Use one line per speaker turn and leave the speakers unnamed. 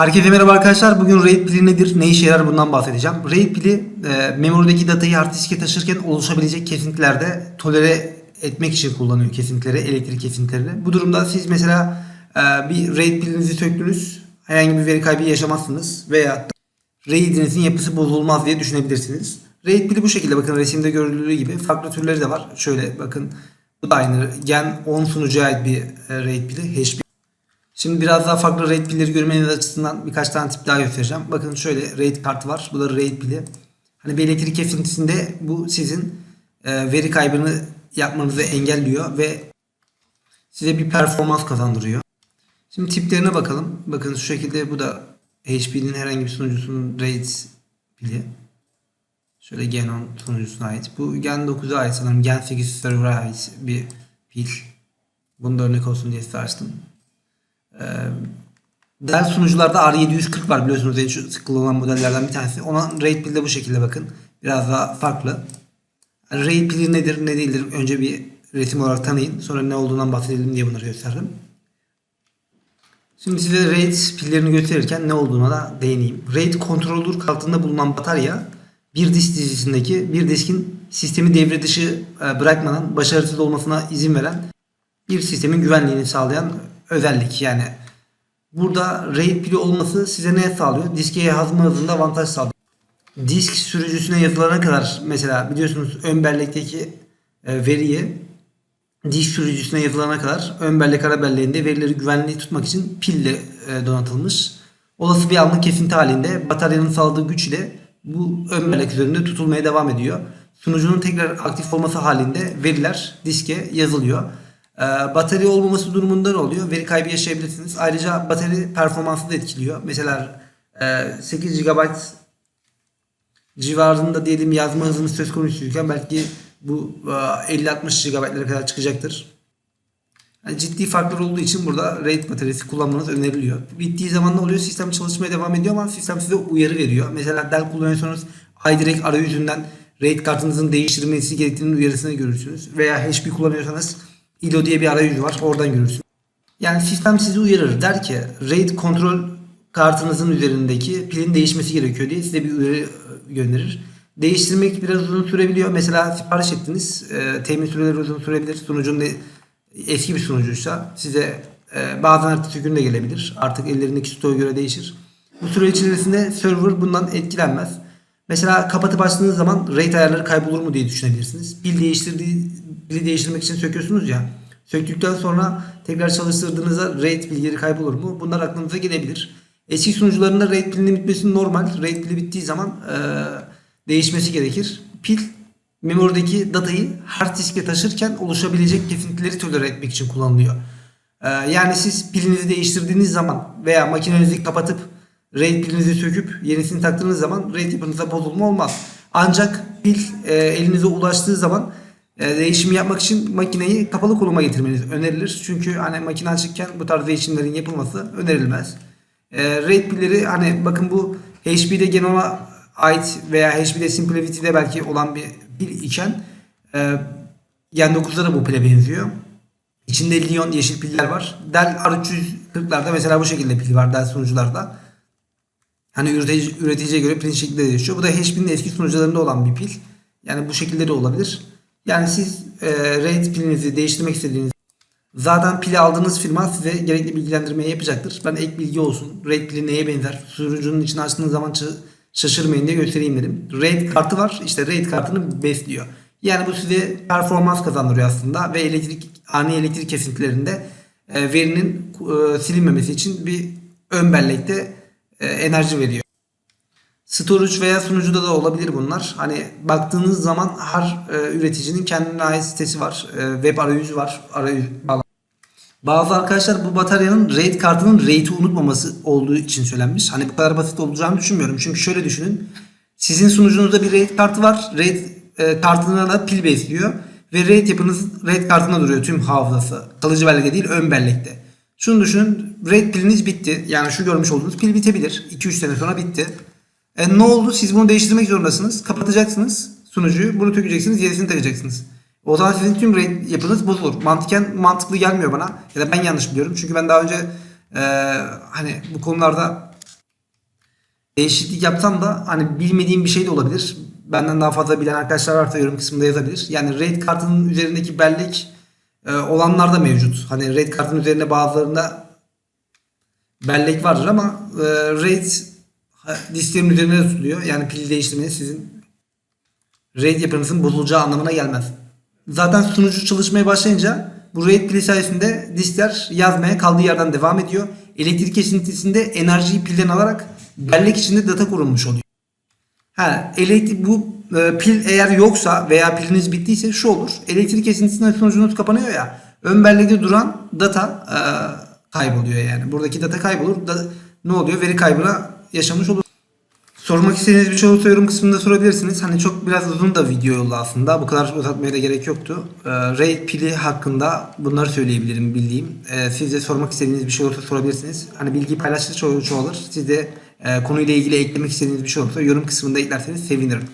Herkese merhaba arkadaşlar. Bugün RAID pili nedir? Ne işe yarar bundan bahsedeceğim. RAID pili e, memorideki datayı hard diske taşırken oluşabilecek kesintilerde tolere etmek için kullanıyor kesintileri, elektrik kesintilerini. Bu durumda siz mesela e, bir RAID pilinizi söktünüz. Herhangi bir veri kaybı yaşamazsınız. Veya RAID'inizin yapısı bozulmaz diye düşünebilirsiniz. RAID pili bu şekilde bakın resimde görüldüğü gibi farklı türleri de var. Şöyle bakın bu da aynı Gen 10 sunucuya ait bir e, RAID pili. HP Şimdi biraz daha farklı RAID pilleri görmeniz açısından birkaç tane tip daha göstereceğim. Bakın şöyle RAID kartı var. Bu da RAID pili. Hani bir elektrik kesintisinde bu sizin e, veri kaybını yapmanızı engelliyor ve size bir performans kazandırıyor. Şimdi tiplerine bakalım. Bakın şu şekilde bu da HP'nin herhangi bir sunucusunun RAID pili. Şöyle Gen 10 sunucusuna ait. Bu Gen 9'a ait sanırım. Gen 8 server'a ait bir pil. Bunu da örnek olsun diye size açtım. Ee, Dell sunucularda R740 var biliyorsunuz en çok kullanılan modellerden bir tanesi. Ona RAID pili de bu şekilde bakın. Biraz daha farklı. RAID pili nedir ne değildir önce bir resim olarak tanıyın. Sonra ne olduğundan bahsedelim diye bunları gösterdim. Şimdi size RAID pillerini gösterirken ne olduğuna da değineyim. RAID controller altında bulunan batarya bir disk dizisindeki bir diskin sistemi devre dışı e, bırakmadan başarısız olmasına izin veren bir sistemin güvenliğini sağlayan özellik. Yani burada RAID pili olması size ne sağlıyor? Diske yazma hızında avantaj sağlıyor. Disk sürücüsüne yazılana kadar mesela biliyorsunuz ön bellekteki e, veriyi disk sürücüsüne yazılana kadar ön bellek ara belleğinde verileri güvenli tutmak için pille e, donatılmış. Olası bir anlık kesinti halinde bataryanın sağladığı güç ile bu ön bellek üzerinde tutulmaya devam ediyor. Sunucunun tekrar aktif olması halinde veriler diske yazılıyor. Ee, batarya olmaması durumunda ne oluyor? Veri kaybı yaşayabilirsiniz. Ayrıca batarya performansı da etkiliyor. Mesela e, 8 GB civarında diyelim yazma hızınız söz konusuyken belki bu e, 50-60 GB'lara kadar çıkacaktır. Yani ciddi farklar olduğu için burada RAID bataryası kullanmanız öneriliyor. Bittiği zaman ne oluyor? Sistem çalışmaya devam ediyor ama sistem size uyarı veriyor. Mesela Dell kullanıyorsanız iDirect arayüzünden RAID kartınızın değiştirilmesi gerektiğinin uyarısını görürsünüz. Veya HP kullanıyorsanız ILO diye bir arayüzü var. Oradan görürsünüz. Yani sistem sizi uyarır. Der ki RAID kontrol kartınızın üzerindeki pilin değişmesi gerekiyor diye size bir uyarı gönderir. Değiştirmek biraz uzun sürebiliyor. Mesela sipariş ettiniz. E, temin süreleri uzun sürebilir. Sunucun da eski bir sunucuysa size e, bazen ertesi gün de gelebilir. Artık ellerindeki stoğa göre değişir. Bu süre içerisinde server bundan etkilenmez. Mesela kapatıp açtığınız zaman RAID ayarları kaybolur mu diye düşünebilirsiniz. Pil değiştirdiği pili değiştirmek için söküyorsunuz ya. Söktükten sonra tekrar çalıştırdığınızda RAID bilgileri kaybolur mu? Bunlar aklınıza gelebilir. Eski sunucularında RAID pilinin bitmesi normal. RAID pili bittiği zaman e, değişmesi gerekir. Pil memorideki datayı hard diske taşırken oluşabilecek kesintileri tolere etmek için kullanılıyor. E, yani siz pilinizi değiştirdiğiniz zaman veya makinenizi kapatıp RAID pilinizi söküp yenisini taktığınız zaman RAID yapınıza bozulma olmaz. Ancak pil e, elinize ulaştığı zaman değişimi yapmak için makineyi kapalı konuma getirmeniz önerilir. Çünkü hani makine açıkken bu tarz değişimlerin yapılması önerilmez. E, RAID pilleri hani bakın bu HP'de Genon'a ait veya HP'de SimpliVity'de belki olan bir pil iken e, Gen 9'da da bu pile benziyor. İçinde Lion yeşil piller var. Dell R340'larda mesela bu şekilde pil var Dell sunucularda. Hani üretici, üreticiye göre pilin şekli de değişiyor. Bu da HP'nin eski sunucularında olan bir pil. Yani bu şekilde de olabilir. Yani siz e, RAID pilinizi değiştirmek istediğiniz zaten pili aldığınız firma size gerekli bilgilendirmeyi yapacaktır. Ben ek bilgi olsun. RAID pili neye benzer? Sunucunun içine açtığınız zaman şaşırmayın diye göstereyim dedim. RAID kartı var. İşte RAID kartını besliyor. Yani bu size performans kazandırıyor aslında ve elektrik ani elektrik kesintilerinde e, verinin e, silinmemesi için bir ön bellekte e, enerji veriyor. Storage veya sunucuda da olabilir bunlar. Hani baktığınız zaman her e, üreticinin kendine ait sitesi var. E, web arayüzü var. Arayüz Bazı arkadaşlar bu bataryanın RAID kartının RAID'i unutmaması olduğu için söylenmiş. Hani bu kadar basit olacağını düşünmüyorum. Çünkü şöyle düşünün. Sizin sunucunuzda bir RAID kartı var. RAID e, kartına da pil besliyor. Ve RAID yapınız RAID kartına duruyor tüm hafızası. Kalıcı bellekte değil ön bellekte. Şunu düşünün. RAID piliniz bitti. Yani şu görmüş olduğunuz pil bitebilir. 2-3 sene sonra bitti. E, ne oldu? Siz bunu değiştirmek zorundasınız. Kapatacaksınız sunucuyu. Bunu tökeceksiniz. Yenisini takacaksınız. O zaman sizin tüm RAID yapınız bozulur. Mantıken mantıklı gelmiyor bana. Ya da ben yanlış biliyorum. Çünkü ben daha önce e, hani bu konularda değişiklik yapsam da hani bilmediğim bir şey de olabilir. Benden daha fazla bilen arkadaşlar varsa yorum kısmında yazabilir. Yani RAID kartının üzerindeki bellek e, olanlar da mevcut. Hani RAID kartının üzerinde bazılarında bellek vardır ama e, RAID ha, disklerin üzerine de tutuluyor. Yani pil değiştirmeniz sizin RAID yapınızın bozulacağı anlamına gelmez. Zaten sunucu çalışmaya başlayınca bu RAID pili sayesinde diskler yazmaya kaldığı yerden devam ediyor. Elektrik kesintisinde enerjiyi pilden alarak bellek içinde data korunmuş oluyor. Ha, elektrik bu e, pil eğer yoksa veya piliniz bittiyse şu olur. Elektrik kesintisinden sonucunuz kapanıyor ya. Ön bellekte duran data e, kayboluyor yani. Buradaki data kaybolur. Da, ne oluyor? Veri kaybına yaşamış olur. Sormak istediğiniz bir şey olursa yorum kısmında sorabilirsiniz. Hani çok biraz uzun da video oldu aslında. Bu kadar uzatmaya da gerek yoktu. Ee, RAID pili hakkında bunları söyleyebilirim bildiğim. Ee, siz de sormak istediğiniz bir şey olursa sorabilirsiniz. Hani bilgiyi paylaştıkça çoğalır. Siz de e, konuyla ilgili eklemek istediğiniz bir şey olursa yorum kısmında eklerseniz sevinirim.